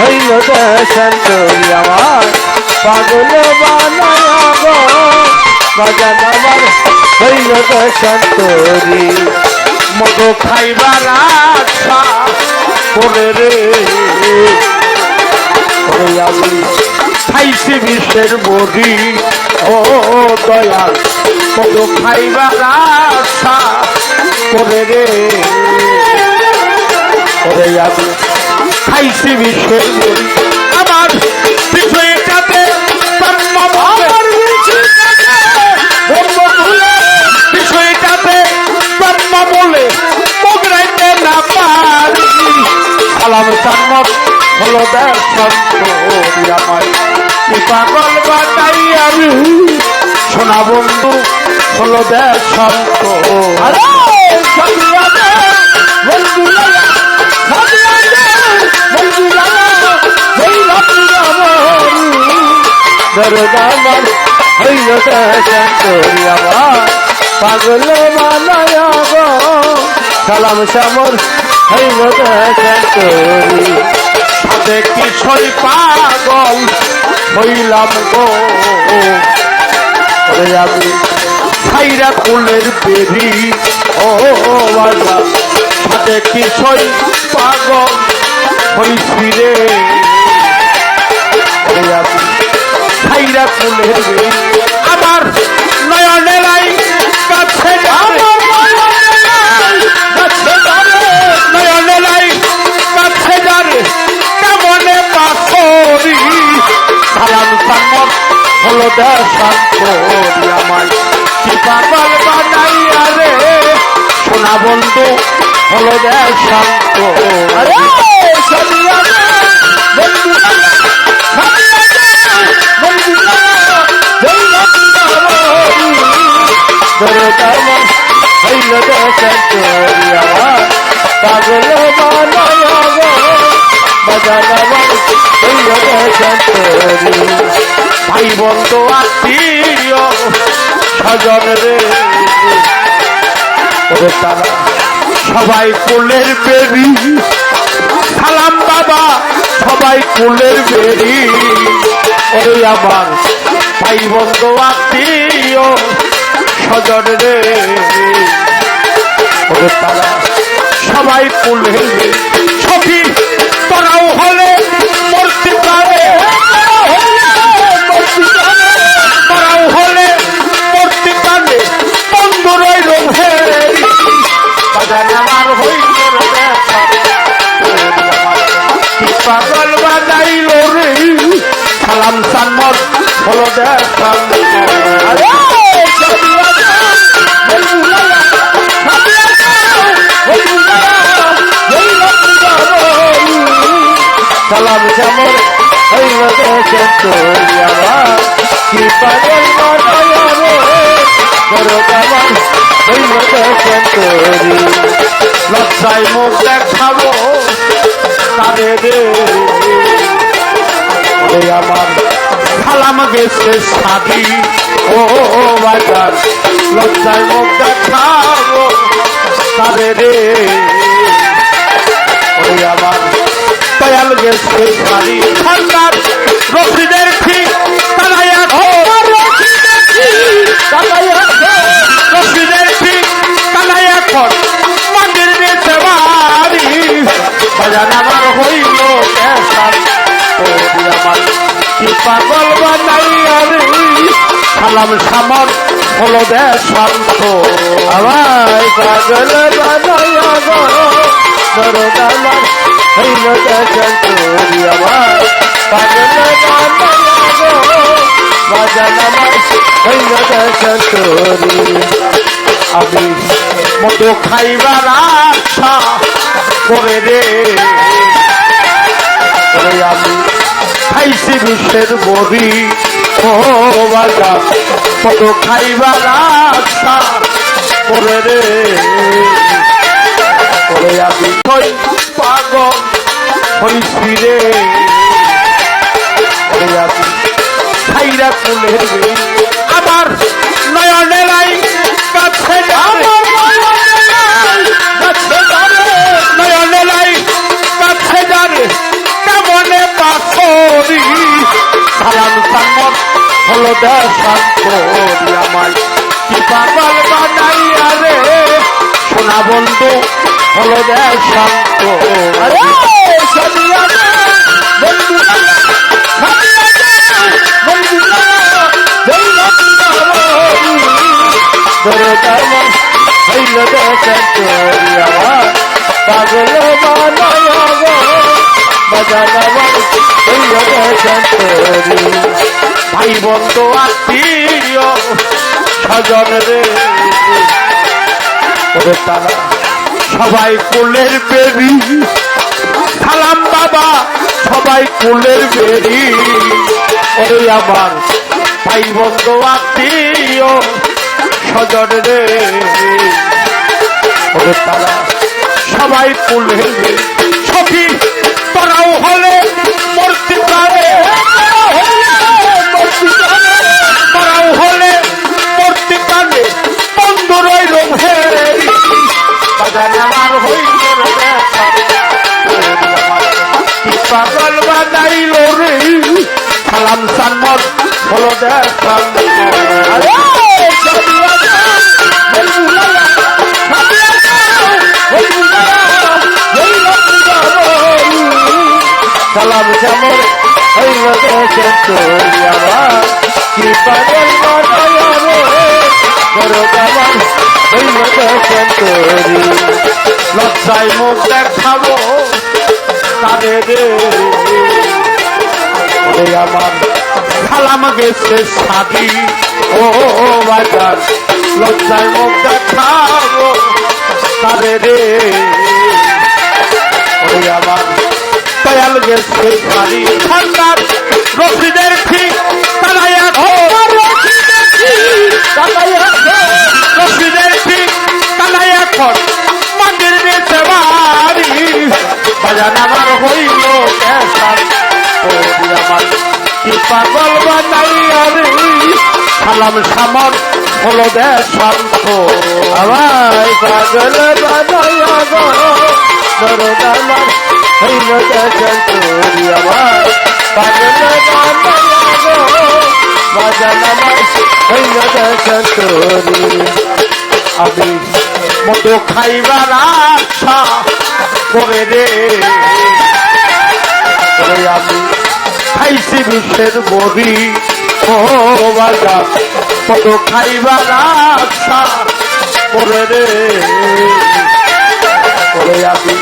হইল দেশান্তরি আমার। পাগল বানায়া গো বাজান আমার হইল দেশান্তরি মতো খাইবার আশা করে রে। আমি বিশ্বের বডি ও দয়াল মতো খাইবার আশা রে। বিশ্বের বডি আমার বিষয়টাতে আমার বিষয়টাতে ব্রহ্ম বলে মুখ না পারি। সালাম সান্নত হলো দর্শন আমি। সোনা বন্ধু হলো দর্শন আরে দরদামান হইল দর্শন করি আমার পাগল মানায়া গো সালাম সামর হইল দর্শন করি সাথে কিশোর পাগল হইলাম গো আমি ছাইরা কুলের বেরি ও বাজা সাথে কিশোর পাগল হইছি রে আমি ছাইরা কুলের আমার নয়নে লাই কাছে যাবে। কাছে যাবে। কেমনে পাথরি সালাম সামর হলো দেশান্তরি আমায় কি পাগল বানাইয়া রে। সোনা বন্ধু হলো দেশান্ত বন্ধু পাগল ভাই বন্ধু আত্মীয় স্বজন রে তারা সবাই কুলের বেরি সালাম বাবা সবাই কুলের বেরি ওরে আমার ভাই বন্ধু আত্মীয় সজন রে। সবাই কুলের সালাম সান্মত হলো দেখান সালাম জামর হইল দেখে তোরি আমার কি পাগল বাজাইল রে বড় গামান হইল দেখে দেখাবো তারে ওরে আমার সালাম গেছে সাদি ও বাজার, লজ্জায় মুখ দেখাবো তারে রে। আমার দয়াল গেছে সারি ঠান্ডার রসিদের ঠিক তারাইয়া ঘর রসিদের ঠিক তারাইয়া ঘর মাটির নিচে বাড়ি। বাজান আমার হইল পাগল বানাইয়া রে? সালাম সামর হলো দেশান্ত। আমার পাগল বানাইয়া গো বাজান আমার হইল দেশান্তরি আমি মতো খাইবার আশা করে রে খাইছি বিশ্বের বড়ি ও বাজা কত খাইবার আশা করে রে। করে আমি হই পাগল হইছি রে। করে আমি খাইরা আমার কাছে আমার কাছে দেশান করি আমায় কি পাগল বানাইয়া রে সোনা বন্ধু হলো দেশান আরে সাদিয়া বন্ধু সাদিয়া ভাই বন্ধু আত্মীয় সবাই কোলের বেরি সালাম বাবা সবাই কোলের বেরি ওরে আমার ভাই বন্ধু আত্মীয় স্বজন রে ওরে তারা সবাই কোলের বেরি সখী হলে মূর্তি পারে। তোরাও হলে মূর্তি পারে। বন্ধু রইল ভেরি বাজার আমার হইল পাগল বানাইল রে। সালাম সান্মত হলো দেখা সালাম সামর হইল তোরি লজ্জায় মুখ দেখাবো আমার, সালাম গেছে সাদি ও বাজার লজ্জায় মুখ দেখাবো তাদের। ঠান্ডার রফিদের ঠিক তারাই রফিদের ঠিক তারাই এখন মন্দির নিচে বাড়ি বাজান আমার হইল আমার, কি পাগল বানাইয়া রে সালাম সামন হলো দেশান্ত আমার পাগল বানাইয়া গো দরদ আমার হইল দেশান্ত আমার পাগল বানাইয়া গো বাজান হইল দেশান্ত আমি মতো খাইবার আশা করে রে আমি খাইছি বিশ্বের বড়ি ও বাজার মতো খাইবার আশা করে রে করে আমি